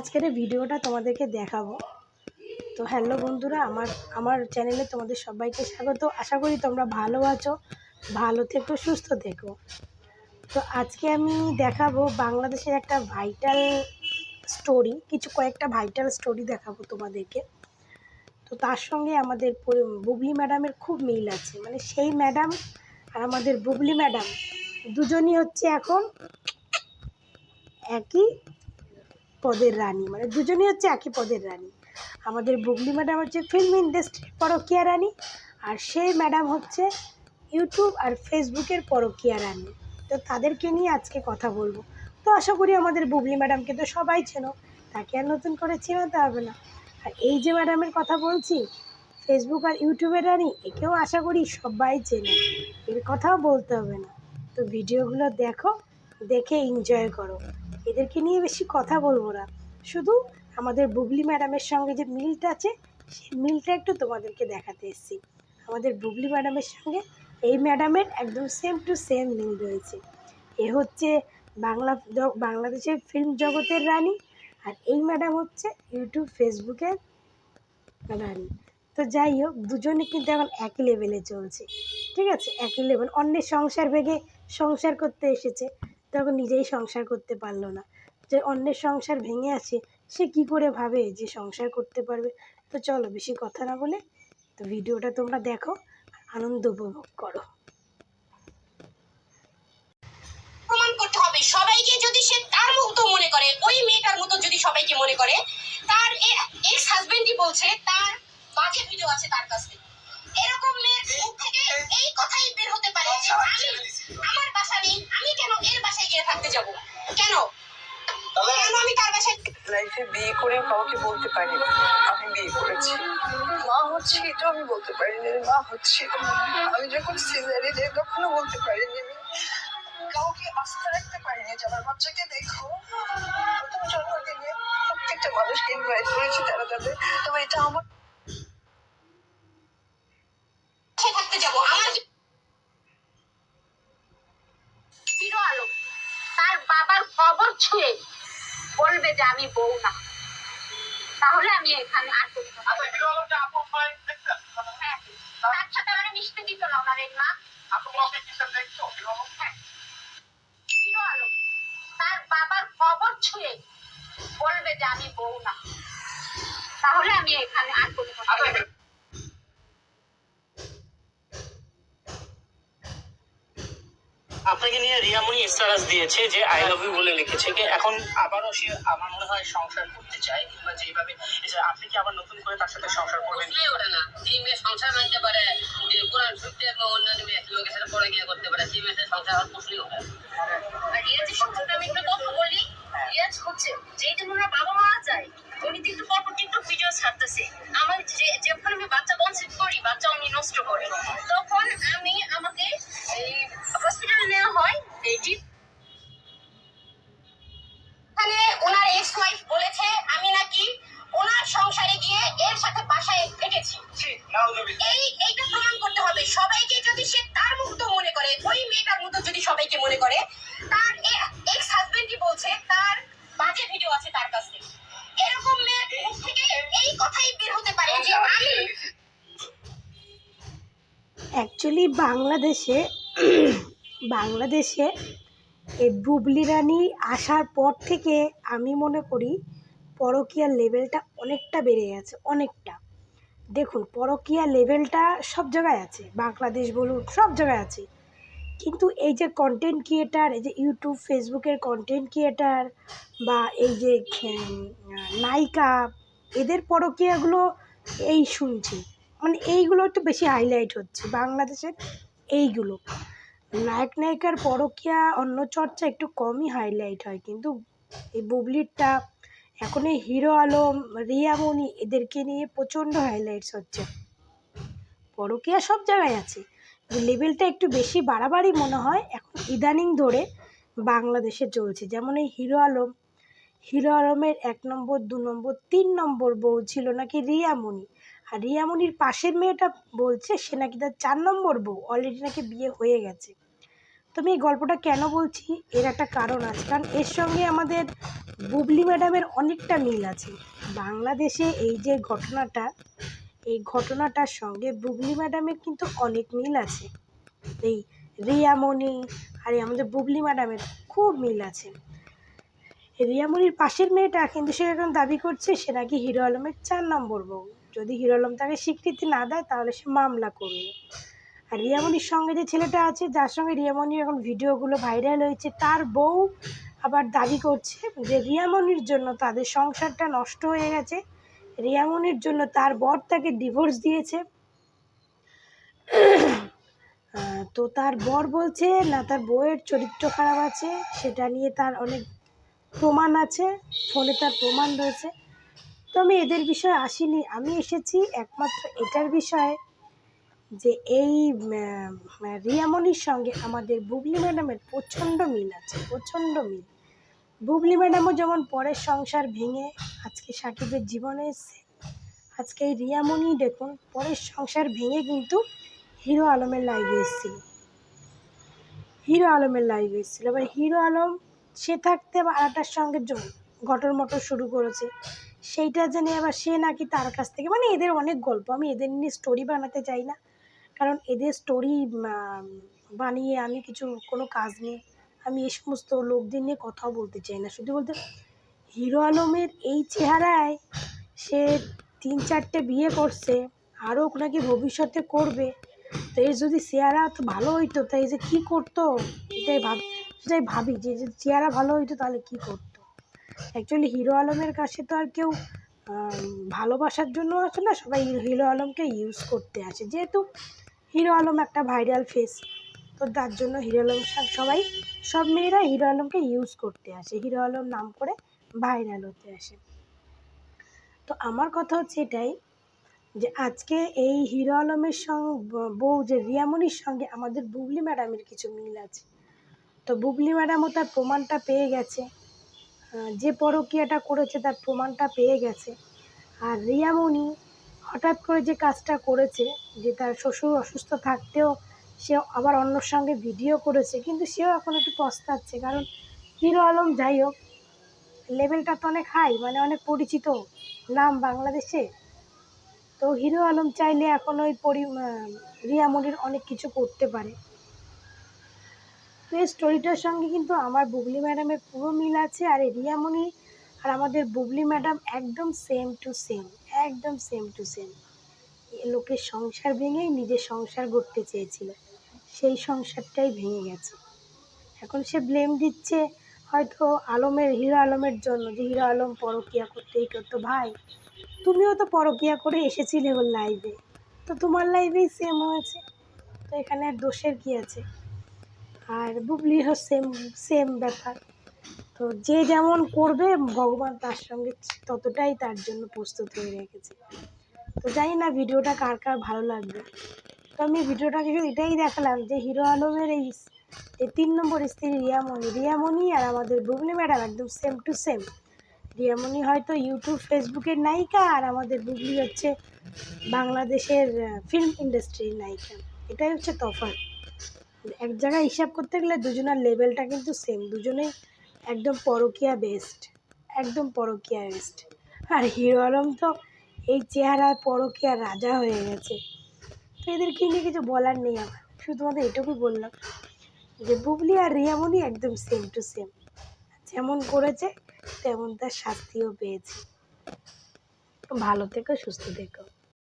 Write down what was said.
আজকের ভিডিওটা তোমাদেরকে দেখাবো। তো হ্যালো বন্ধুরা, আমার আমার চ্যানেলে তোমাদের সবাইকে স্বাগত। আশা করি তোমরা ভালো আছো, ভালো থেকো, সুস্থ থেকো। তো আজকে আমি দেখাবো বাংলাদেশের একটা ভাইটাল স্টোরি কিছু কয়েকটা ভাইটাল স্টোরি দেখাবো তোমাদেরকে। তো তার সঙ্গে আমাদের বুবলি ম্যাডামের খুব মিল আছে। মানে সেই ম্যাডাম আর আমাদের বুবলি ম্যাডাম দুজনই হচ্ছে এখন একই পদের রানী মানে দুজনই হচ্ছে একই পদের রানী। আমাদের বুগলি ম্যাডাম হচ্ছে ফিল্ম ইন্ডাস্ট্রির পরকীয়া রানী, আর সেই ম্যাডাম হচ্ছে ইউটিউব আর ফেসবুকের পরকীয়া রানী। তো তাদেরকে নিয়ে আজকে কথা বলব। তো আশা করি আমাদের বুবলি ম্যাডামকে তো সবাই চেনো, তাকে আর নতুন করে চেনাতে হবে না। আর এই যে ম্যাডামের কথা বলছি, ফেসবুক আর ইউটিউবের রানী, একেও আশা করি সবাই চেনে। এর কথাও বলতে হবে না। তো ভিডিওগুলো দেখো, দেখে এনজয় করো। এদেরকে নিয়ে বেশি কথা বলব না। শুধু আমাদের বুবলি ম্যাডামের সঙ্গে যে মিলটা আছে, সেই মিলটা একটু তোমাদেরকে দেখাতে এসেছি। আমাদের বুবলি ম্যাডামের সঙ্গে এই ম্যাডামের একদম সেম টু সেম মিল রয়েছে। এ হচ্ছে বাংলা বাংলাদেশের ফিল্ম জগতের রানী, আর এই ম্যাডাম হচ্ছে ইউটিউব ফেসবুকের রানী। তো যাই হোক, দুজনে কিন্তু এখন একই লেভেলে চলছে। ঠিক আছে? একই লেভেল অন্যের সংসার ভেঙে সংসার করতে এসেছে। তখন নিজেই সংসার করতে পারল না। যে অন্যের সংসার ভেঙে আছে, সে কি করে ভাবে যে সংসার করতে পারবে? তো চলো বেশি কথা না বলে তো ভিডিওটা তোমরা দেখো, আনন্দ উপভোগ করো। সবাইকে যদি সে তার মতো মনে করে, ওই মেয়েটার মতো যদি সবাইকে মনে করে, তার এক্স হাজবেন্ডই বলছে, তার বাজে ভিডিও আছে তার কাছে এরকম মেয়ের মুখ থেকে এই কথাই বের হতে পারে যে আমি আমার বাসা নেই আমি কেন এর বাসায় গিয়ে থাকতে যাব? কেন? কেন আমি তার বাসায় লাইফে বিয়ে করে কাউকে বলতে পারি না আমি বিয়ে করেছি। মা হচ্ছে এটা আমি বলতে পারিনি মা হচ্ছি আমি যখন সিজারে যাই তখনও বলতে পারিনি আমি। কাউকে আস্থা রাখতে পারিনি যে আমার বাচ্চাকে দেখো। প্রথম জন্মদিনে প্রত্যেকটা মানুষকে ইনভাইট করেছি তারা তাদের তবে এটা আমার বাসায় থাকতে যাব আমার যে- হিরো আলম তার বাবার খবর ছুঁয়ে বলবে যে আমি বউ না। তাহলে আমি এখানে আর করতে না। হ্যাঁ, তার সাথে আমার মিশতে দিত না ওনার মা হ্যাঁ। তার বাবার কবর ছুঁয়ে বলবে যে আমি বউ না। তাহলে আমি এখানে আর করতে পারব না। আপনাকে নিয়ে রিয়ামণি স্ট্যাটাস দিয়েছে যে আই লাভ ইউ বলে লিখেছে কি এখন আবারও সে আমার মনে হয় সংসার করতে চায় কিংবা যেভাবে আপনি কি আবার নতুন করে তার সাথে সংসার করবেন? ওঠে না। যে মেয়ে সংসার মানতে পারে যে কোরআন শুনতে বা অন্যান্য মেয়ে লোকের সাথে পরে গিয়ে করতে পারে সেই মেয়েদের সংসার আর ওঠে না। আর রিয়াজের সম্পর্কে আমি একটু কথা বলি রিয়াজ হচ্ছে যেই দিন ওনার বাবা মা যায় উনি কিন্তু পরপর টিকটক ভিডিও ছাড়তেছে। আমার যে যখন আমি বাচ্চা কনসেপ্ট করি বাচ্চা উনি নষ্ট করে তখন আমি আমাকে এই অ্যাকচুয়ালি বাংলাদেশে বাংলাদেশে এই বুবলি রানী আসার পর থেকে আমি মনে করি পরকীয়ার লেভেলটা অনেকটা বেড়ে গেছে, অনেকটা। দেখুন, পরকীয়া লেভেলটা সব জায়গায় আছে, বাংলাদেশ বলুন, সব জায়গায় আছে। কিন্তু এই যে কন্টেন্ট ক্রিয়েটার এই যে ইউটিউব ফেসবুকের কন্টেন্ট ক্রিয়েটার বা এই যে নায়িকা, এদের পরকীয়াগুলো এই শুনছি। মানে এইগুলো একটু বেশি হাইলাইট হচ্ছে। বাংলাদেশের এইগুলো। নায়ক নায়িকার পরকীয়া অন্য চর্চা একটু কমই হাইলাইট হয়। কিন্তু এই বুবলিরটা, এখন এই হিরো আলম, রিয়ামণি, এদেরকে নিয়ে প্রচণ্ড হাইলাইটস হচ্ছে। পরকীয়া সব জায়গায় আছে। লেভেলটা একটু বেশি বাড়াবাড়ি মনে হয় এখন ইদানিং ধরে বাংলাদেশে চলছে। যেমন এই হিরো আলম, হিরো আলমের এক নম্বর, দু নম্বর, তিন নম্বর বউ ছিল নাকি রিয়ামণি। আর রিয়ামণির পাশের মেয়েটা বলছে, সে নাকি তার চার নম্বর বউ অলরেডি নাকি বিয়ে হয়ে গেছে। তো আমি এই গল্পটা কেন বলছি? এর একটা কারণ আছে, কারণ এর সঙ্গে আমাদের বুবলি ম্যাডামের অনেকটা মিল আছে। বাংলাদেশে এই যে ঘটনাটা, এই ঘটনাটার সঙ্গে বুবলি ম্যাডামের কিন্তু অনেক মিল আছে। এই রিয়ামণি আর এই আমাদের বুবলি ম্যাডামের খুব মিল আছে। রিয়ামণির পাশের মেয়েটা কিন্তু সে এখন দাবি করছে, সে নাকি হিরো আলমের চার নম্বর বউ। যদি হিরো আলম তাকে স্বীকৃতি না দেয়, তাহলে সে মামলা করবে। আর রিয়ামণির সঙ্গে যে ছেলেটা আছে, যার সঙ্গে রিয়ামণির এখন ভিডিওগুলো ভাইরাল হয়েছে, তার বউ আবার দাবি করছে যে রিয়ামণির জন্য তাদের সংসারটা নষ্ট হয়ে গেছে। রিয়ামণির জন্য তার বর তাকে ডিভোর্স দিয়েছে। তো তার বর বলছে, না, তার বউয়ের চরিত্র খারাপ আছে, সেটা নিয়ে তার অনেক প্রমাণ আছে, ফোনে তার প্রমাণ রয়েছে। তো আমি এদের বিষয়ে আসিনি। আমি এসেছি একমাত্র এটার বিষয়ে যে এই উম, রিয়ামণির সঙ্গে আমাদের বুবলি ম্যাডামের প্রচণ্ড মিল আছে প্রচণ্ড মিল। বুবলি ম্যাডামও যেমন পরের সংসার ভেঙে আজকে সাকিবের জীবনে এসছে আজকে এই রিয়ামণি দেখুন পরের সংসার ভেঙে কিন্তু হিরো আলমের লাইভে এসেছিল। হিরো আলমের লাইভে এসেছিল। এবার হিরো আলম সে থাকতে আবার আরেকটার সঙ্গে জ- ঘটর মটর শুরু করেছে। সেইটা জেনে আবার সে নাকি তার কাছ থেকে মানে এদের অনেক গল্প, আমি এদের নিয়ে স্টোরি বানাতে চাই না। কারণ এদের স্টোরি বানিয়ে আমি কিছু কোনো কাজ নেই। আমি এই সমস্ত লোকদের নিয়ে কথাও বলতে চাই না। শুধু বলতে, হিরো আলমের এই চেহারায় সে তিন চারটে বিয়ে করছে আরও নাকি ভবিষ্যতে করবে। তো এর যদি চেহারা তো ভালো হইতো, তাই যে কী করতো? এটাই ভাব, সেটাই ভাবি যে চেহারা ভালো হইতো, তাহলে কী করতো? অ্যাকচুয়ালি হিরো আলমের কাছে তো আর কেউ ভালোবাসার জন্য আসে না, সবাই হিরো আলমকে ইউজ করতে আসে। যেহেতু হিরো আলম একটা ভাইরাল ফেস তো তার জন্য হিরো আলম সব- সবাই, সব মেয়েরা হিরো আলমকে ইউজ করতে আসে। হিরো আলম নাম করে ভাইরাল হতে আসে। তো আমার কথা হচ্ছে এটাই যে আজকে এই হিরো আলমের সঙ্গে বউ যে রিয়ামণির সঙ্গে আমাদের বুবলি ম্যাডামের কিছু মিল আছে। তো বুবলি ম্যাডামও তার প্রমাণটা পেয়ে গেছে। যে পরকীয়াটা করেছে তার প্রমাণটা পেয়ে গেছে। আর রিয়ামণি হঠাৎ করে যে কাজটা করেছে, যে তার শ্বশুর অসুস্থ থাকতেও সে আবার অন্যর সঙ্গে ভিডিও করেছে, কিন্তু সেও এখন একটু পস্তাচ্ছে। কারণ হিরো আলম যাই হোক লেভেলটা তো অনেক হাই মানে অনেক পরিচিত নাম বাংলাদেশে। তো হিরো আলম চাইলে এখন ওই পরি রিয়ামণির অনেক কিছু করতে পারে। তো এই স্টোরিটার সঙ্গে কিন্তু আমার বুবলি ম্যাডামের পুরো মিল আছে আর এই রিয়ামণি আর আমাদের বুবলি ম্যাডাম একদম সেম টু সেম একদম সেম টু সেম লোকের সংসার ভেঙেই নিজের সংসার গড়তে চেয়েছিল, সেই সংসারটাই ভেঙে গেছে। এখন সে ব্লেম দিচ্ছে হয়তো আলমের, হিরো আলমের জন্য যে হিরো আলম পরকিয়া করতেই করতো, ভাই, তুমিও তো পরকিয়া করে এসেছিলে ওর লাইভে তো তোমার লাইভেই সেম হয়েছে। তো এখানে আর দোষের কী আছে? আর বুবলিরও সেম সেম ব্যাপার। তো যে যেমন করবে, ভগবান তার সঙ্গে ততটাই তার জন্য প্রস্তুত হয়ে রেখেছে। তো জানি না ভিডিওটা কার কার ভালো লাগবে। তো আমি ভিডিওটাকে শুধু এটাই দেখালাম যে হিরো আলমের এই এই তিন নম্বর স্ত্রী রিয়ামণি রিয়ামণি আর আমাদের বুবলি ম্যাডাম একদম সেম টু সেম রিয়ামণি হয়তো ইউটিউব ফেসবুকের নায়িকা আর আমাদের বুবলি হচ্ছে বাংলাদেশের ফিল্ম ইন্ডাস্ট্রির নায়িকা। এটাই হচ্ছে তফাৎ। এক জায়গায় হিসাব করতে গেলে দুজনের লেভেলটা কিন্তু সেম দুজনেই একদম পরকিয়া বেস্ট একদম পরকিয়া বেস্ট আর হিরো আলম তো এই চেহারায় পরকিয়া রাজা হয়ে গেছে। তো এদের এদেরকে নিয়ে কিছু বলার নেই আমার শুধুমাত্র এটুকুই বললাম যে বুবলি আর রিয়ামনি একদম সেম টু সেম যেমন করেছে তেমন তার শাস্তিও পেয়েছে। ভালো থেকো, সুস্থ থেকো।